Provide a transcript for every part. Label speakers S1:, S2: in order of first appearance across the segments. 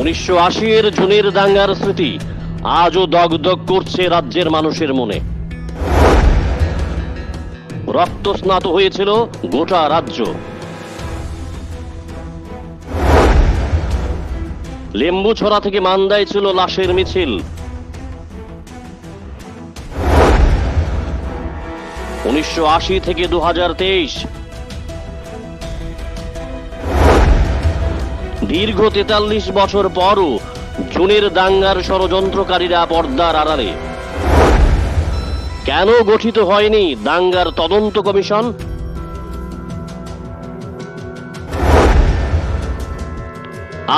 S1: উনিশশো আশির জুনের দাঙ্গার স্মৃতি আজও দগদগ করছে রাজ্যের মানুষের মনে। রক্তস্নাত হয়েছিল গোটা রাজ্য। লেম্বু ছড়া থেকে মান্দায় ছিল লাশের মিছিল। উনিশশো আশি থেকে দু হাজার তেইশ দীর্ঘ তেতাল্লিশ বছর পরও জুনের দাঙ্গার ষড়যন্ত্রকারীরা পর্দার আড়ালে। কেন গঠিত হয়নি দাঙ্গার তদন্ত কমিশন?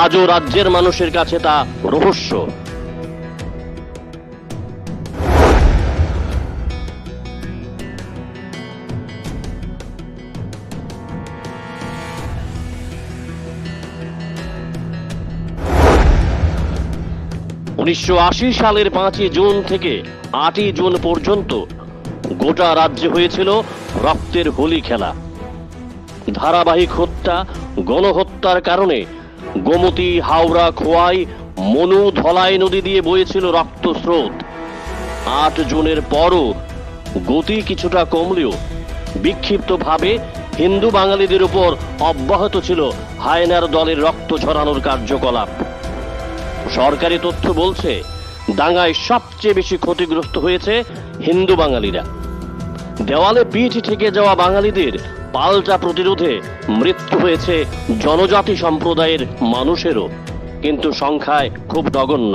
S1: আজও রাজ্যের মানুষের কাছে তা রহস্য। উনিশশো আশি সালের পাঁচই জুন থেকে আটই জুন পর্যন্ত গোটা রাজ্যে হয়েছিল রক্তের হোলি খেলা। ধারাবাহিক হত্যা, গণহত্যার কারণে গোমতী, হাওড়া, খোয়াই, মনু, ধলাই নদী দিয়ে বয়েছিল রক্ত স্রোত। আট জুনের পরও গতি কিছুটা কমলেও বিক্ষিপ্তভাবে হিন্দু বাঙালিদের উপর অব্যাহত ছিল হায়নার দলের রক্ত ঝরানোর কার্যকলাপ। সরকারি তথ্য বলছে দাঙ্গায় সবচেয়ে বেশি ক্ষতিগ্রস্ত হয়েছে হিন্দু বাঙালিরা। দেওয়ালে পিঠ থেকে যাওয়া বাঙালিদের পাল্টা প্রতিরোধে মৃত্যু হয়েছে জনজাতি সম্প্রদায়ের মানুষেরও, কিন্তু সংখ্যায় খুব নগণ্য।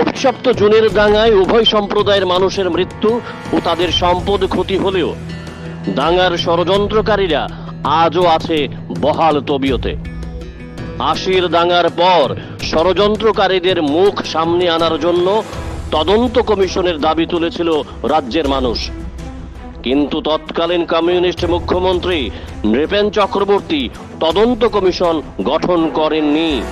S1: অভিশপ্ত জুনের দাঙ্গায় উভয় সম্প্রদায়ের মানুষের মৃত্যু ও তাদের সম্পদ ক্ষতি হলেও দাঙ্গার ষড়যন্ত্রকারীরা আজও আছে বহাল তবিয়তে। আশির দাঙ্গার পর ষড়যন্ত্রকারীদের মুখ সামনে আনার জন্য তদন্ত কমিশনের দাবি তুলেছিল রাজ্যের মানুষ। কিন্তু তৎকালীন কমিউনিস্ট মুখ্যমন্ত্রী নৃপেন চক্রবর্তী তদন্ত কমিশন গঠন করেননি।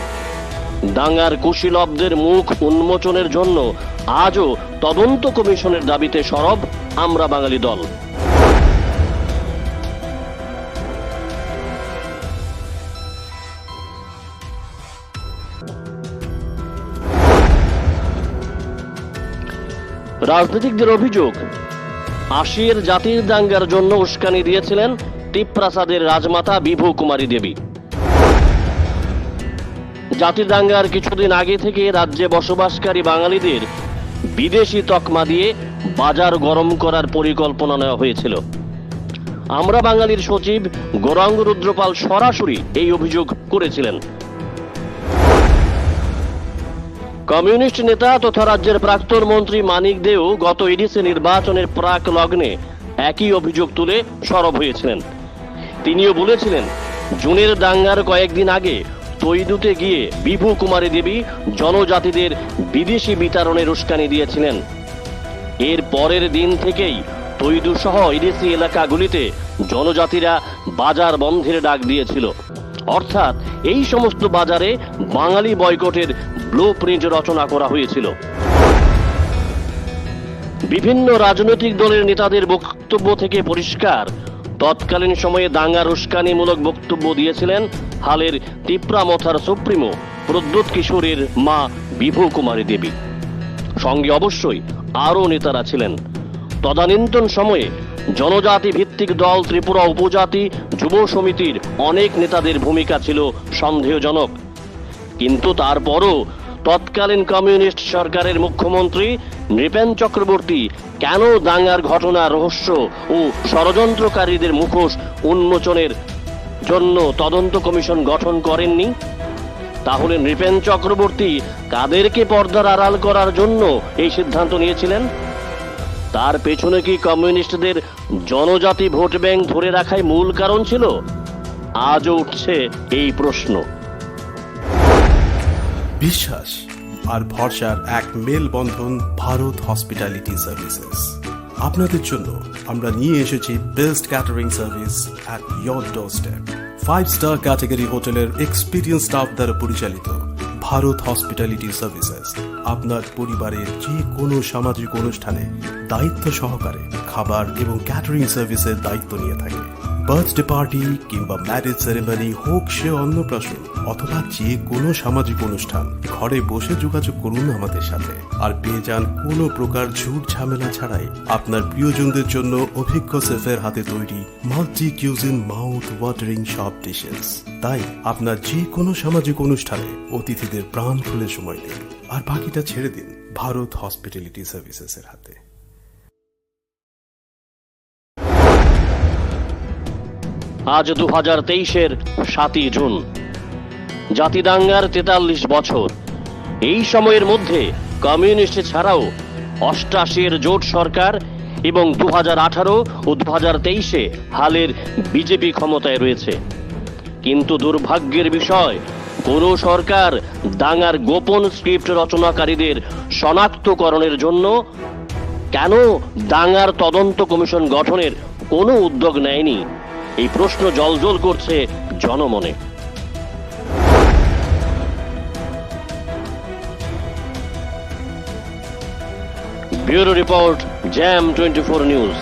S1: দাঙ্গার কুশীলবদের মুখ উন্মোচনের জন্য আজও তদন্ত কমিশনের দাবিতে সরব আমরা বাঙালি দল। রাজনীতিকদের অভিযোগ, আশির জাতির দাঙ্গার জন্য উস্কানি দিয়েছিলেন তিপ্রাসাদের রাজমাতা বিভু কুমারী দেবী। জাতির দাঙ্গার কিছুদিন আগে থেকে রাজ্যে বসবাসকারী বাঙালিদের বিদেশি তকমা দিয়ে বাজার গরম করার পরিকল্পনা নেওয়া হয়েছিল। আমরা বাঙালির সচিব গৌরাঙ্গ রুদ্রপাল সরাসরি এই অভিযোগ করেছিলেন। কমিউনিস্ট নেতা তথা রাজ্যের প্রাক্তন মন্ত্রী মানিক দেও গত এডিসি নির্বাচনের প্রাক লগ্নে একই অভিযোগ তুলে সরব হয়েছিলেন। তিনিও বলেছিলেন, জুনের দাঙ্গার কয়েকদিন আগে তৈদুতে গিয়ে বিভু কুমারী দেবী জনজাতিদের বিদেশি বিতরণের উস্কানি দিয়েছিলেন। এর পরের দিন থেকেই তৈদু সহ ইডিসি এলাকাগুলিতে জনজাতিরা বাজার বন্ধের ডাক দিয়েছিল। অর্থাৎ এই সমস্ত বাজারে বাঙালি বয়কটের ব্লু প্রিন্ট রচনা করা হয়েছিল। বিভিন্ন রাজনৈতিক দলের নেতাদের বক্তব্য থেকে পরিষ্কার। তৎকালীন সময়ে দাঙ্গার উস্কানিমূলক বক্তব্য দিয়েছিলেন হালের তিপ্রামথার সুপ্রিমো প্রদ্যুৎ কিশোরের মা বিভু কুমারী দেবী। সঙ্গে অবশ্যই আরও নেতারা ছিলেন। তদানীন্তন সময়ে জনজাতি ভিত্তিক দল ত্রিপুরা উপজাতি যুব সমিতির অনেক নেতাদের ভূমিকা ছিল সন্দেহজনক। কিন্তু তারপরও তৎকালীন কমিউনিস্ট সরকারের মুখ্যমন্ত্রী নৃপেন চক্রবর্তী কেন দাঙ্গার ঘটনা, রহস্য ও ষড়যন্ত্রকারীদের মুখোশ উন্মোচনের জন্য তদন্ত কমিশন গঠন করেননি? তাহলে নৃপেন চক্রবর্তী কাদেরকে পর্দার আড়াল করার জন্য এই সিদ্ধান্ত নিয়েছিলেন? তার পেছনে কি কমিউনিস্টদের জনজাতি ভোট ব্যাংক ধরে রাখাই মূল কারণ ছিল? আজও উঠছে এই প্রশ্ন।
S2: বিশ্বাস আর ভরসার এক মেলবন্ধন ভারত হসপিটালিটি সার্ভিসেস। আপনাদের জন্য আমরা নিয়ে এসেছি best catering service at your door step five star category হোটেলের এক্সপিরিয়েন্স স্টাফ দ্বারা পরিচালিত। ভারত হসপিটালিটি সার্ভিসেস, আপনার পরিবারের যে কোনো সামাজিক অনুষ্ঠানে দায়িত্ব সহকারে খাবার এবং ক্যাটারিং সার্ভিসের দায়িত্ব নিয়ে থাকে। বার্থডে পার্টি কিংবা ম্যারেজ সেরেমনি, হোক সে অন্নপ্রাশন অথবা যে কোনো সামাজিক অনুষ্ঠান, ঘরে বসে যোগাযোগ করুন আমাদের সাথে। আর পেয়ে যান কোনো প্রকার ঝুট ঝামেলা ছাড়াই আপনার প্রিয়জনদের জন্য অভিজ্ঞ শেফের হাতে তৈরি মাল্টি কিউজিন মাউথ ওয়াটারিং সব ডিশেস। তাই আপনার যে কোনো সামাজিক অনুষ্ঠানে অতিথিদের প্রাণ খুলে সময় দিন। আর বাকিটা ছেড়ে দিন ভারত হসপিটালিটি সার্ভিসেসের হাতে।
S1: আজ দু হাজার তেইশের সাতই জুন। জাতিদাঙ্গার তেতাল্লিশ বছর। এই সময়ের মধ্যে কমিউনিস্ট ছাড়াও অষ্টাশির জোট সরকার এবং দু হাজার আঠারো ও দু হাজার তেইশে হালের বিজেপি ক্ষমতায় রয়েছে। কিন্তু দুর্ভাগ্যের বিষয় কোন সরকার দাঙ্গার গোপন স্ক্রিপ্ট রচনাকারীদের শনাক্তকরণের জন্য কেন দাঙ্গার তদন্ত কমিশন গঠনের কোনো উদ্যোগ নেয়নি? এই প্রশ্ন জলজল করছে জনমনে। ব্যুরো রিপোর্ট জ্যাম টোয়েন্টি ফোর নিউজ।